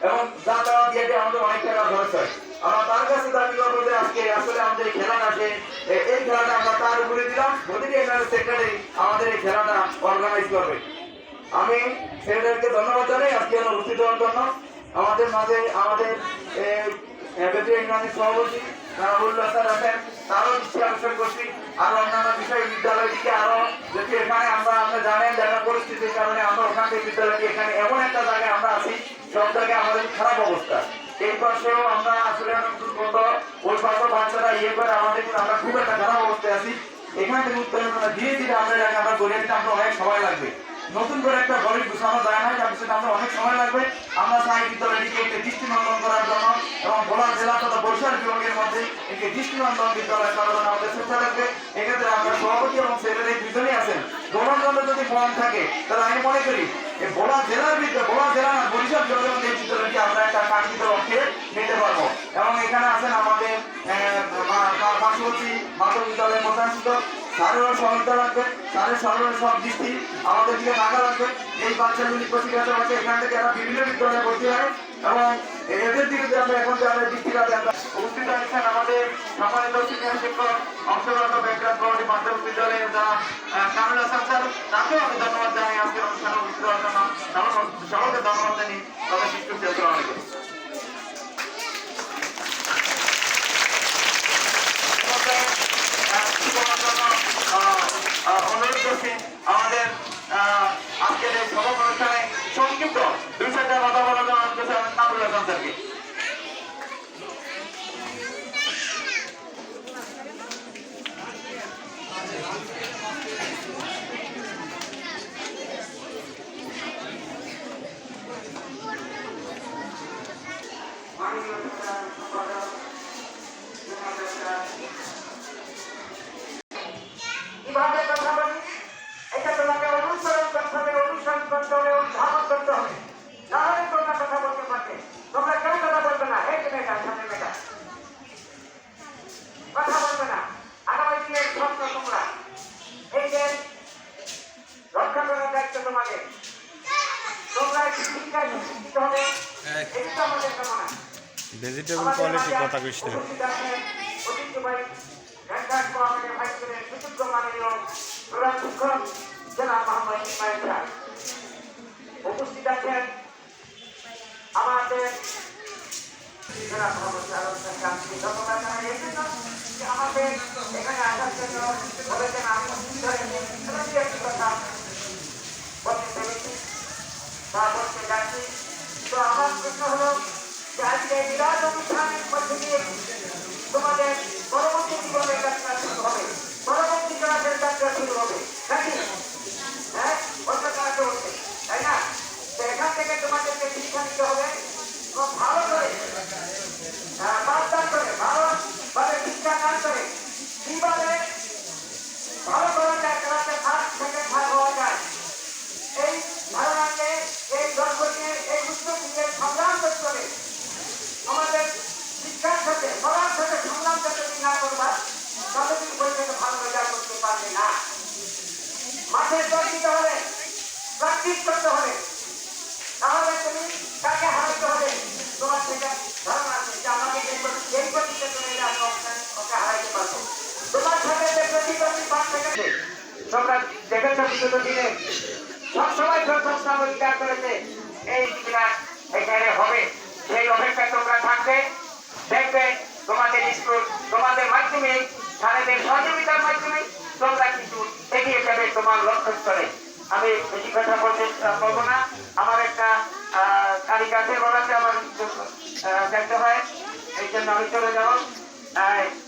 এবং অনেক টাকা আমরা তার কাছে তার দিলাম। প্রতিটি আমাদের এই খেলাটা অর্গানাইজ করবে। আমি সেক্রেটারিকে ধন্যবাদ জানাই, আজকে উপস্থিত হওয়ার জন্য। আমাদের মাঝে আমাদের ইউনিয়নের সভাপতি, নারাবুল্লাহ স্যার আছেন, তারও দৃষ্টি আকর্ষণ করছি। আরও অন্যান্য বিষয় বিদ্যালয়টিকে আরও যদি এখানে আমরা, আপনি জানেন দেখা পরিস্থিতির কারণে আমরা ওখান থেকে বিদ্যালয়টি এখানে এমন একটা জায়গায় আমরা আছি, সব জায়গায় আমাদের খারাপ অবস্থা। এই পাশেও আমরা আসলে দুর্গত ওই পাশে বাচ্চারা ইয়ে করে, আমাদের আমরা খুব একটা খারাপ অবস্থায় আছি। এখান থেকে করা ধীরে ধীরে আমরা এটাকে আমরা গড়ে দিতে আমরা অনেক সময় লাগবে। নতুন করে একটা ঘরে গুছানো যায় না তার পিছনে আমরা অনেক সময় লাগবে। আমরা চাই বিদ্যালয়টিকে একটি দৃষ্টিনন্দন করার জন্য এবং ভোলা জেলা তথা বরিশাল বিভাগের মধ্যে একটি দৃষ্টিনন্দন বিদ্যালয় জন্য আমাদের চেষ্টা থাকবে। এক্ষেত্রে আমরা সভাপতি এবং সেক্রেটারি দুজনেই আছেন। গণতন্ত্র যদি মন থাকে, তাহলে আমি মনে করি ভোলা জেলার বিদ্যালয় ভোলা জেলা না, বরিশাল বিভাগের মধ্যে এই বিদ্যালয়টি আমরা একটা কাঙ্ক্ষিত লক্ষ্যে নিতে পারব। এবং এখানে আছেন আমাদের পার্শ্ববর্তী মাধ্যমিক বিদ্যালয়ের প্রধান শিক্ষক, স্যারেরও সহযোগিতা লাগবে, স্যারের সর্বের সব দৃষ্টি আমাদের দিকে টাকা লাগবে। এই বাচ্চাগুলি প্রতিকার আছে এখান থেকে এরা বিভিন্ন বিদ্যালয়ে ভর্তি হয়। এবং এদের যে আমরা এখন যে আমাদের দৃষ্টি রাখি উপস্থিত আছেন আমাদের সম্মানিত সিনিয়র শিক্ষক, অংশগ্রহণ ব্যাকগ্রাউন্ড বোর্ড মাধ্যমিক বিদ্যালয়ের যা কামিল হাসান স্যার। তাকেও আমি ধন্যবাদ জানাই আজকের অনুষ্ঠানে উপস্থিত হওয়ার জন্য সকলকে ধন্যবাদ জানি তবে শিক্ষক আসসালামু আলাইকুম অনুরোধ করছি আমাদের আহ, আজকের এই সভা অনুষ্ঠানে সংক্ষিপ্ত দুই চারটা কথা বলার জন্য অনুরোধ করছি আমাদের নামুল হাসান স্যারকে কীভাবে কথা বলি। এটা তোমাকে অনুসরণ করতে হবে অনুসরণ করতে হবে অনুধাবন করতে হবে। নাহলে তোমরা কথা বলতে পারবে। তোমরা কেউ কথা বলবে না। এই মেয়েটা সামনে মেয়েটা। কথা বলবে না। আগামী দিনের স্বপ্ন তোমরা। এই যে রক্ষা করার দায়িত্ব তোমাদের। তোমরা একটু শিক্ষায় শিক্ষিত হবে। এটা আমাদের কামনা। ভেজিটেবল কোয়ালিটি কথা কইস আমাদের এখানে আসার জন্য বলেছেন আমি একটি কথা বলতে পেরেছি বা বলতে যাচ্ছি তো আমার প্রশ্ন হলো যে আজকে বিরাট অনুষ্ঠানের মধ্যে দিয়ে তোমাদের পরবর্তী জীবনের যাত্রা শুরু হবে পরবর্তী ক্লাসের যাত্রা শুরু হবে নাকি হ্যাঁ অন্য ক্লাসে হচ্ছে তাই না তো এখান থেকে তোমাদেরকে শিক্ষা নিতে হবে এবং ভালো করে হ্যাঁ, পাঠদান করে ভালো ভাবে শিক্ষা দান করে কীভাবে ভালো করে যায় ক্লাসে ফার্স্ট সেকেন্ড ভাগ হওয়া যায় এই ধারণাকে এই গল্পকে এই উদ্যোগকে সংগ্রাম করতে হবে আমাদের শিক্ষার সাথে পড়ার সাথে সংগ্রাম যাতে তুমি না করবা ততদিন পর্যন্ত ভালো রেজাল্ট করতে পারবে না মাঠে জল দিতে হবে প্র্যাকটিস করতে হবে তাহলে তুমি তাকে হারাতে হবে? তোমার আমি হারাইতে পারব। তোমার সাথে যে প্রতিদ্বন্দ্বী পাঁচ সেকেন্ডে তোমরা দেখেছ বিগত দিনে সবসময় করেছে, এই এখানে হবে, সেই অপেক্ষা তোমরা থাকবে। দেখবে তোমাদের তোমাদের মাধ্যমে স্যারেদের সহযোগিতার মাধ্যমে তোমরা কিছু এগিয়ে যাবে তোমার লক্ষ্যস্থলে। আমি বেশি কথা বলতে বলব না। আমার একটা আহ, কাছে বলাতে আমার দেখতে হয়। এই জন্য আমি চলে যাব।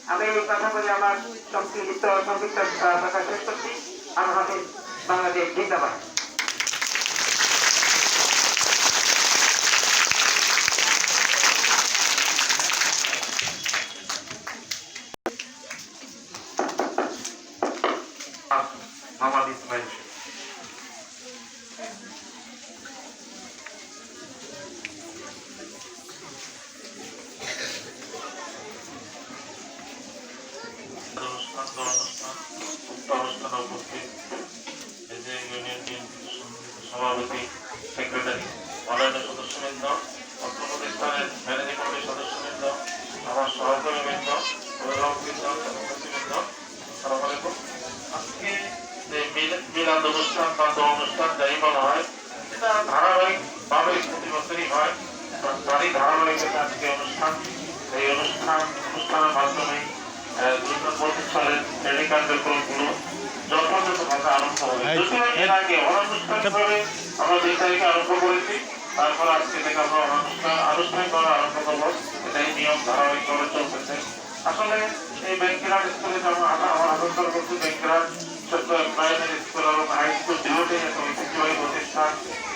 আমি এই কথা বলে আমার সংক্ষিপ্ত আহ, কথা শেষ করছি। আমার হাতে বাংলাদেশ জিন্দাবাদ। অনুষ্ঠান উপস্থিত ইউনিয়ন সভাপতি যে মিলাদ অনুষ্ঠান বা দোয়া অনুষ্ঠান যাই বলা হয় এটা ধারাবাহিক ভাবে প্রতি বছরই হয় তারই ধারাবাহিকতা আজকে অনুষ্ঠান এই অনুষ্ঠান অনুষ্ঠানের মাধ্যমে প্রাইমারি স্কুল এবং প্রতিষ্ঠান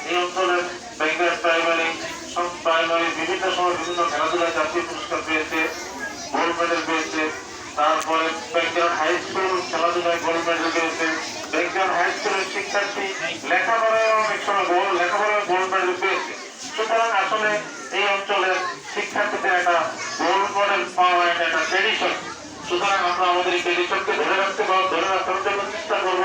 এই অঞ্চলের ব্যাংকের প্রাইমারি সব প্রাইমারি বিভিন্ন সময় বিভিন্ন খেলাধুলায় জাতীয় পুরস্কার পেয়েছে গোল্ড মেডেল পেয়েছে তারপরে ব্যাংকের হাই স্কুল খেলাধুলায় গোল্ড মেডেল পেয়েছে ব্যাংকের হাই স্কুলের শিক্ষার্থী লেখাপড়ায় অনেক সময় গোল্ড লেখাপড়ায় গোল্ড মেডেল পেয়েছে সুতরাং আসলে এই অঞ্চলের শিক্ষার্থীদের একটা গোল্ড মেডেল পাওয়া এটা একটা ট্রেডিশন সুতরাং আমরা আমাদের এই ট্রেডিশনকে ধরে রাখতে পারব ধরে রাখার জন্য চেষ্টা করব।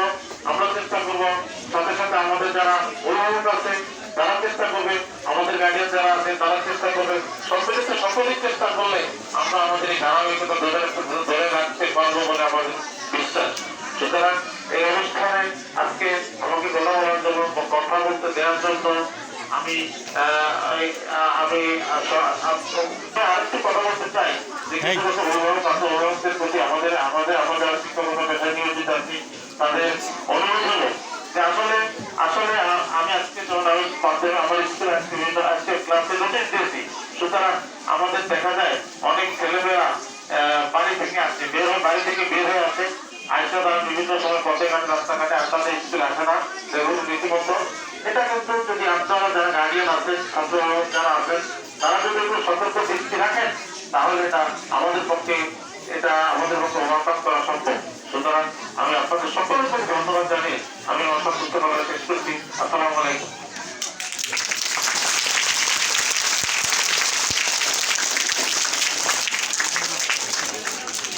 আমরা চেষ্টা করব সাথে সাথে আমাদের যারা অভিভাবক আছে তারা চেষ্টা করবে আমাদের গার্ডিয়ান যারা আছে তারা চেষ্টা করবে। সম্মিলিত সকলেই চেষ্টা করলে আমরা আমাদের এই ধারাবাহিকতা ধরে রাখতে ধরে রাখতে পারব বলে আমার বিশ্বাস। সুতরাং এই অনুষ্ঠানে আজকে আমাকে কথা বলার জন্য কথা বলতে দেওয়ার জন্য আমি আমি আরেকটু কথা বলতে চাই যে। কিছু কিছু অভিভাবক আছে অভিভাবকদের প্রতি আমাদের আমাদের আমরা যারা শিক্ষকতা পেশায় নিয়োজিত আছি। তাদের অনুরোধ হলো যে আসলে আসলে আমি আজকে যখন আমি মাধ্যমে আমার স্কুলে আজকে বিভিন্ন আজকে ক্লাসে নোটিশ দিয়েছি, সুতরাং আমাদের দেখা যায় অনেক ছেলেমেয়েরা বাড়ি থেকে আসছে বের হয়ে, বাড়ি থেকে বের হয়ে আসে, আইসা তারা বিভিন্ন সময় পথে ঘাটে, রাস্তাঘাটে আসাতে স্কুল আসে না যেগুলো রীতিমতো। এটা কিন্তু যদি আপনারা যারা গার্ডিয়ান আছেন, ছাত্র যারা আছেন, তারা যদি একটু সতর্ক দৃষ্টি রাখেন, তাহলে এটা আমাদের পক্ষে, এটা আমাদের পক্ষে ওভারকাম করা সম্ভব। সুতরাং আমি আপনাদের ধন্যবাদ আমি আমার শেষ করছি। আসসালামু আলাইকুম।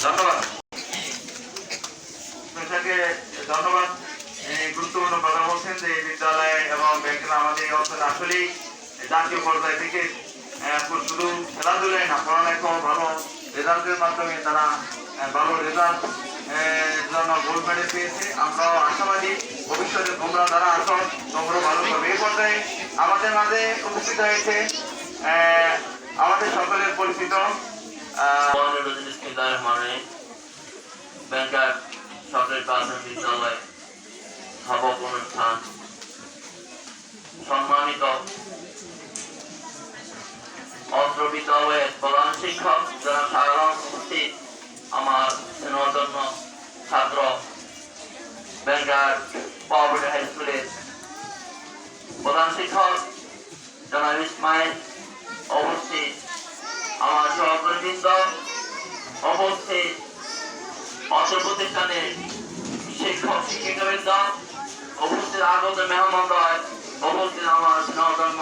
ধন্যবাদ। গুরুত্বপূর্ণ কথা বলছেন যে বিদ্যালয় এবং আমাদের আসলেই জাতীয় পর্যায় থেকে শুধু খেলাধুলায় না, পড়ালেখাও ভালো রেজাল্টের মাধ্যমে তারা ভালো রেজাল্ট জন্য গোল্ড মেডেল পেয়েছে। আমরাও আশাবাদী, ভবিষ্যতে তোমরা যারা তোমরা ভালো হবে এই পর্যায়ে আমাদের মাঝে উপস্থিত হয়েছে আমাদের সকলের পরিচিত প্রাথমিক বিদ্যালয় সম্মানিত অস্ত্র বিদ্যালয়ের প্রধান শিক্ষক যারা সাধারণ উপস্থিত আমার স্নেহজন্য ছাত্র ব্যাংকার পাওয়ারটি হাই স্কুলের প্রধান শিক্ষক, জনাব ইসমাইল উপস্থিত আমার সহকর্মীবৃন্দ উপস্থিত অত্র প্রতিষ্ঠানের শিক্ষক, শিক্ষিকাবৃন্দ উপস্থিত আগত মেহমন্ডয় উপস্থিত আমার স্নেহধর্ম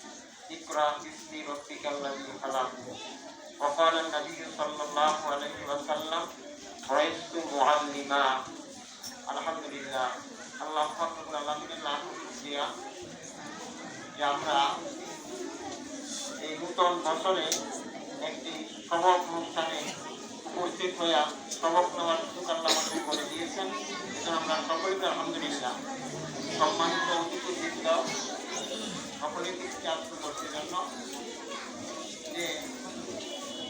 اقرأ باسم ربك الذي خلق وقال النبي صلى الله عليه وسلم بعثت معلما الحمد لله আল্লাহ ফাকরুল আলমিনের লাখ শুক্রিয়া যে আমরা এই নূতন বছরে একটি সবক অনুষ্ঠানে উপস্থিত হইয়া সবক নেওয়ার সুযোগ আল্লাহ আমাদের করে দিয়েছেন এজন্য আমরা সকলকে আলহামদুলিল্লাহ সম্মানিত অতিথিবৃন্দ দৃষ্টি আকর্ষণ করছে জন্য যে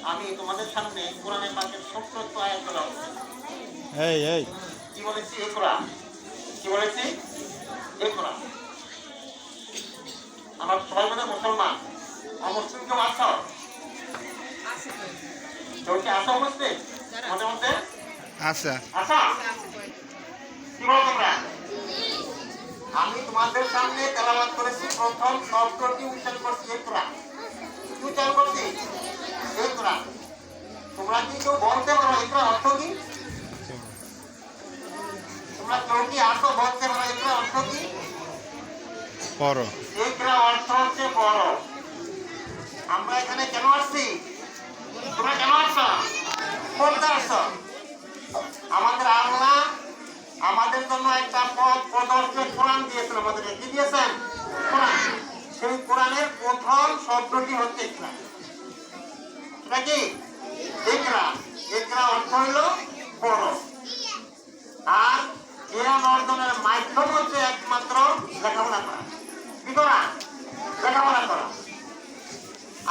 আমি তোমাদের সামনে কোরআনে পাকের সত্য আয়াত করা এই এই। কি বলেছি? একরা কি বলেছি? একরা আমার সবাই মানে মুসলমান। অমুসলিম কেউ আছো? কেউ কি আসো মুসলিম মধ্যে আচ্ছা আচ্ছা কি বলো তোমরা? আমি তোমাদের সামনে তেলাবাদ করেছি প্রথম শব্দটি উচ্চারণ করছি কি উচ্চারণ করছি? তোমরা কি কেউ বলতে পারো একরা অর্থ কি? তোমরা কেউ কি আসো বলতে পারো অর্থ কি? একরা অর্থ হচ্ছে বড় আমরা এখানে কেন আসছি? তোমরা কেন আসছো? বলতে আসছো? আমাদের আল্লাহ আমাদের জন্য একটা পথ প্রদর্শক কোরআন দিয়েছেন আমাদেরকে কি দিয়েছেন? কোরআন। সেই কোরআনের প্রথম শব্দটি হচ্ছে কি? অর্থ হলো বড় আর জ্ঞান অর্জনের মাধ্যম হচ্ছে একমাত্র লেখাপড়া করা। কি করা? লেখাপড়া করা।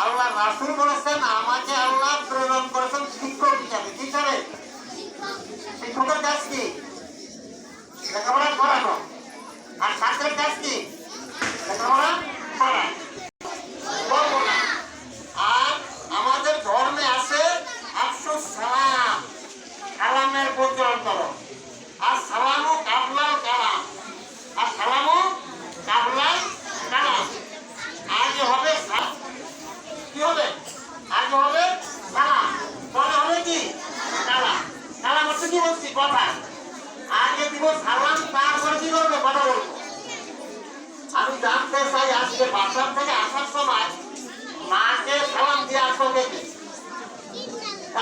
আল্লাহ রাসুল বলেছেন, আমাকে আল্লাহ প্রেরণ করেছেন শিক্ষক হিসাবে। কি হিসাবে? শিক্ষকের কাজ কি? লেখাপড়া করানো আর ছাত্রের কাজ কি লেখাপড়া করা করব না আর আমাদের ধর্মে আছে একশো সালাম সালামের প্রচলন করো আর সালামও কাবলাল কালাম আর সালামও কাবলাল কালাম আগে হবে সা- কি হবে আগে হবে সালাম পরে হবে কি কালাম কালাম হচ্ছে কি বলছি কথা আগে দিব সালাম তারপরে কি করবে কথা বলব জানতে চাই আজকে বাসার থেকে আসার সময় মাকে সালাম দিয়ে আসো দেখে।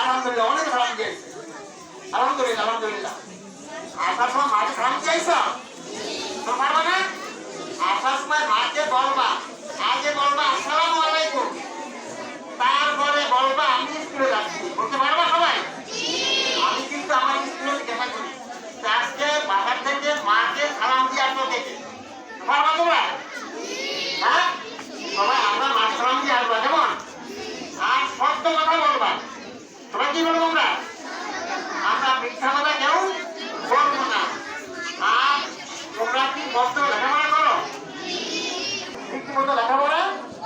আলহামদুলিল্লাহ, অনেক সালাম দিয়েছে। আলহামদুলিল্লাহ আলহামদুলিল্লাহ। আসার সময় মাকে সালাম দিয়েছ তো পারবে না আসার সময় মাকে বলবা, আগে বলবা, আসসালামু আলাইকুম। তারপরে বলবা, আমি স্কুলে যাচ্ছি। বলতে পারবা সবাই? আমি কিন্তু আমার স্কুলে দেখা করি। আজকে বাসার থেকে মাকে সালাম দিয়ে আসব দেখে। পারবা তোমরা? হ্যাঁ? সবাই আমরা সালাম দিয়ে আর সত্য কথা বলবা। কি বলব আমরা? আমরা কি মস্ত লেখাপড়া করো? ঠিকমতো লেখাপড়া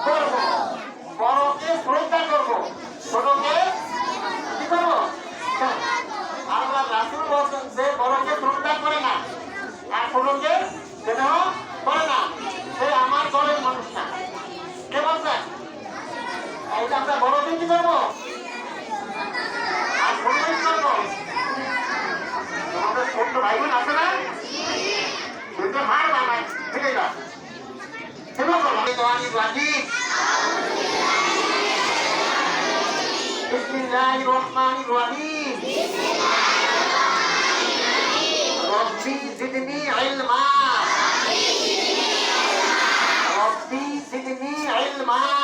করব। বড়কে শ্রদ্ধা করব, ছোটকে কি করব? আল্লাহ রাসুল বলছেন যে বড়কে শ্রদ্ধা করে না, আর ছোটকে স্নেহ করে না সে আমার দলের মানুষ না কে বলছেন এইটা আমরা বড়কে কি করবো আর ছোটকে কি করবো আমাদের ছোট্ট ভাই বোন আছে না দুটো মার বানাই ঠিক আছে بسم الله الرحمن الرحيم ربي زدني علما ربي زدني علما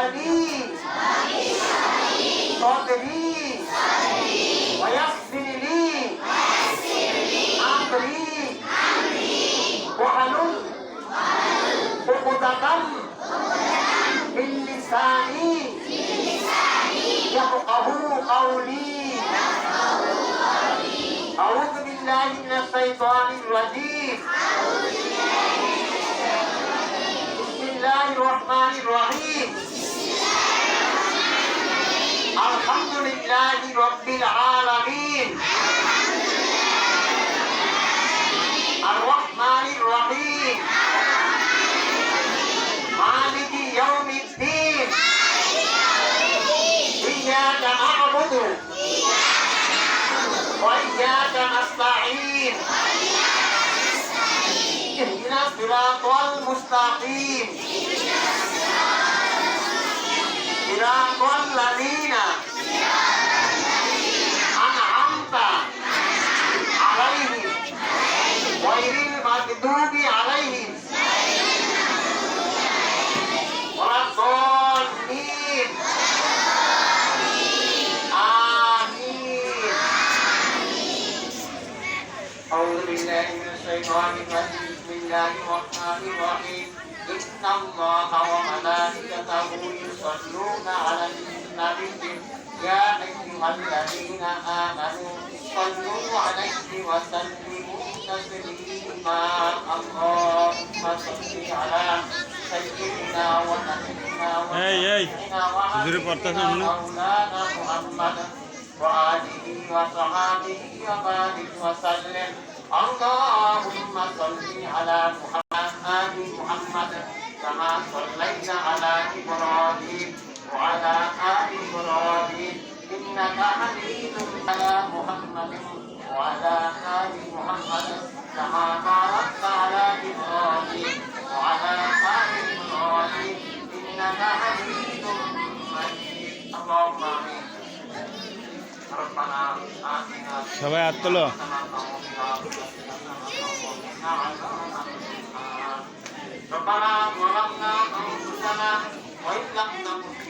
لي صدري ويسر لي أمري وحلل عقدة من لساني يفقه قولي أعوذ بالله من الشيطان الرجيم Rabbil Alamin. Ar-Rahmanir Rahim. Maliki Yawmiddin. Iyaka na'budu. Wa iyaka nasta'in. Ihdina siratal mustaqim. Siratal ladina. يتلون عليهم نبيهم يا أيها الذين آمنوا صلوا عليه وسلموا تسليما اللهم صل على سيدنا ونبينا وسيدنا وعلينا مولانا محمد وآله وصحابه وبارك وسلم اللهم صل على محمد آل محمد كما صليت على إبراهيم وعلى آل إبراهيم إنك حميد على محمد وعلى آل محمد كما باركت على إبراهيم وعلى آل إبراهيم إنك حميد مجيد اللهم آمين ربنا آتنا في সবাই হাত তোলো ربنا ظلمنا أنفسنا وإن لم تغفر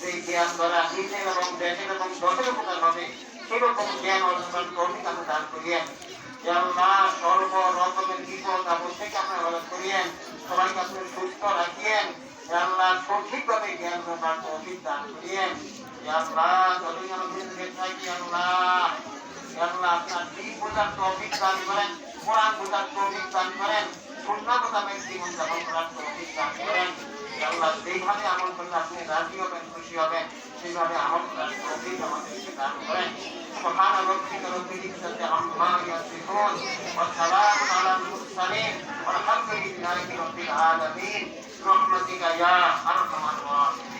সেই জ্ঞান দ্বারা নিজের এবং দেশের এবং দশের উপকার হবে, সেরকম জ্ঞান অর্জন কর্মী তাকে দান করিয়েন আল্লাহ সর্ব রকমের বিপদ আপদ থেকে আপনি ভালো করিয়েন সবাইকে আপনি সুস্থ রাখিয়েন আল্লাহ সঠিকভাবে জ্ঞান প্রদান তৌফিক দান করিয়েন আপনার দিন বোঝার করেন বোঝার করেন জীবন যাপন করার দান করেন। আল্লাহ যেইভাবে আমল করলে আপনি রাজি হবেন খুশি হবেন সেইভাবে আমল করার তৌফিক আমাদেরকে দান করেন سبحان ربك رب العزة عما يصفون والسلام على المرسلين والحمد لله رب العالمين برحمتك يا أرحم الراحمين